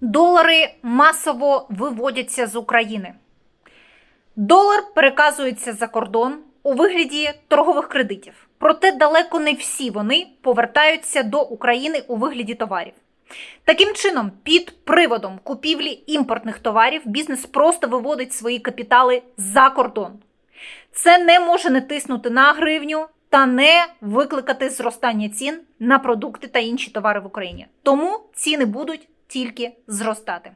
Долари масово виводяться з України. Долар переказується за кордон у вигляді торгових кредитів. Проте далеко не всі вони повертаються до України у вигляді товарів. Таким чином, під приводом купівлі імпортних товарів бізнес просто виводить свої капітали за кордон. Це не може не тиснути на гривню та не викликати зростання цін на продукти та інші товари в Україні. Тому ціни будуть тільки зростати.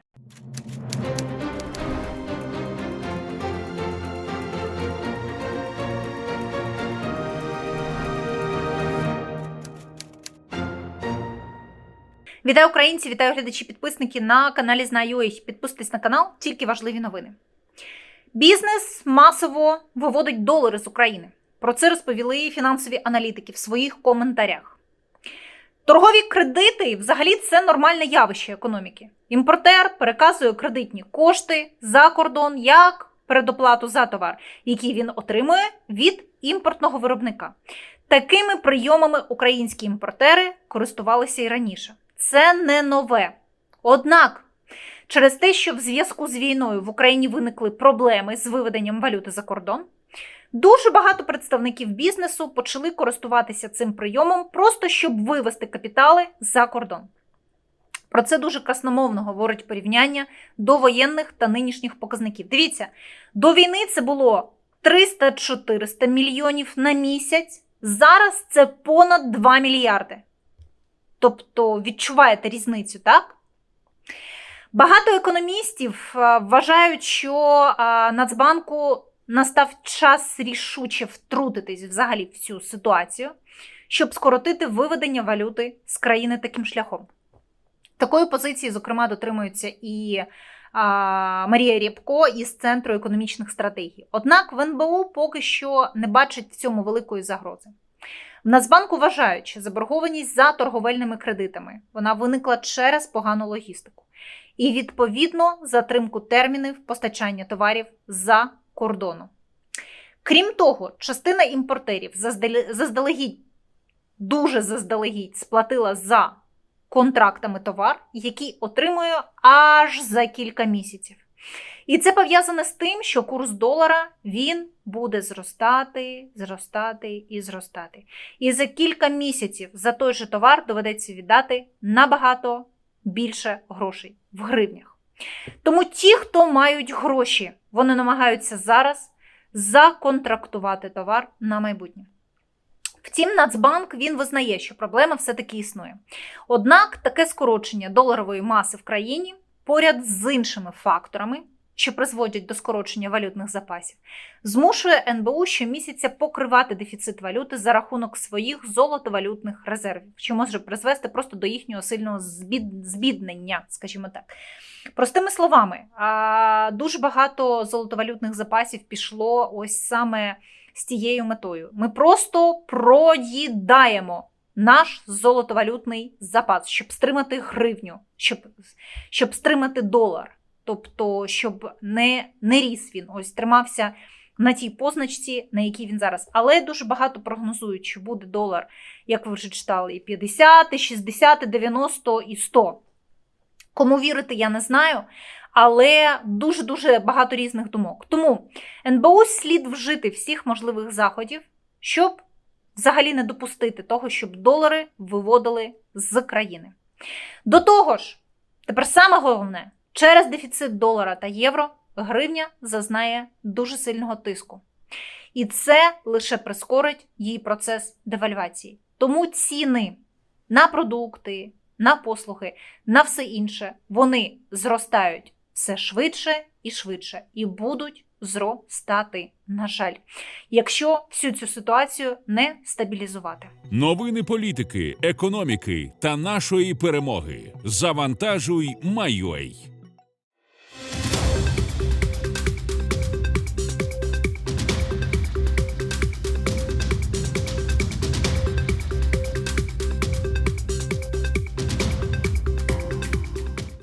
Вітаю українці, вітаю глядачі, підписники на каналі Знаю.ua. Підписуйтесь на канал, тільки важливі новини. Бізнес масово виводить долари з України. Про це розповіли фінансові аналітики в своїх коментарях. Торгові кредити взагалі це нормальне явище економіки. Імпортер переказує кредитні кошти за кордон як передоплату за товар, який він отримує від імпортного виробника. Такими прийомами українські імпортери користувалися і раніше. Це не нове. Однак, через те, що в зв'язку з війною в Україні виникли проблеми з виведенням валюти за кордон, дуже багато представників бізнесу почали користуватися цим прийомом, просто щоб вивести капітали за кордон. Про це дуже красномовно говорить порівняння до воєнних та нинішніх показників. Дивіться, до війни це було 300-400 мільйонів на місяць. Зараз це понад 2 мільярди. Тобто відчуваєте різницю, так? Багато економістів вважають, що Нацбанку настав час рішуче втрутитись взагалі в цю ситуацію, щоб скоротити виведення валюти з країни таким шляхом. Такої позиції, зокрема, дотримується і а, Марія Рєпко із Центру економічних стратегій. Однак в НБУ поки що не бачить в цьому великої загрози. В Нацбанку вважають, що заборгованість за торговельними кредитами вона виникла через погану логістику і, відповідно, затримку термінів постачання товарів за кордону. Крім того, частина імпортерів заздалегідь, дуже заздалегідь сплатила за контрактами товар, який отримує аж за кілька місяців. І це пов'язане з тим, що курс долара він буде зростати, зростати і зростати. І за кілька місяців за той же товар доведеться віддати набагато більше грошей в гривнях. Тому ті, хто мають гроші, вони намагаються зараз законтрактувати товар на майбутнє. Втім, Нацбанк він визнає, що проблема все-таки існує. Однак таке скорочення доларової маси в країні поряд з іншими факторами, що призводять до скорочення валютних запасів, змушує НБУ щомісяця покривати дефіцит валюти за рахунок своїх золотовалютних резервів, що може призвести просто до їхнього сильного збід... збіднення, скажімо так. Простими словами, дуже багато золотовалютних запасів пішло ось саме з тією метою. Ми просто проїдаємо наш золотовалютний запас, щоб стримати гривню, щоб, щоб стримати долар. Тобто, щоб не, не ріс він, ось тримався на тій позначці, на якій він зараз. Але дуже багато прогнозують, що буде долар, як ви вже читали, і 50, і 60, і 90, і 100. Кому вірити, я не знаю, але дуже-дуже багато різних думок. Тому НБУ слід вжити всіх можливих заходів, щоб взагалі не допустити того, щоб долари виводили з країни. До того ж, тепер саме головне, через дефіцит долара та євро гривня зазнає дуже сильного тиску. І це лише прискорить її процес девальвації. Тому ціни на продукти, на послуги, на все інше, вони зростають все швидше і швидше, і будуть зростати, на жаль, якщо всю цю ситуацію не стабілізувати. Новини політики, економіки та нашої перемоги. Завантажуй, Майой.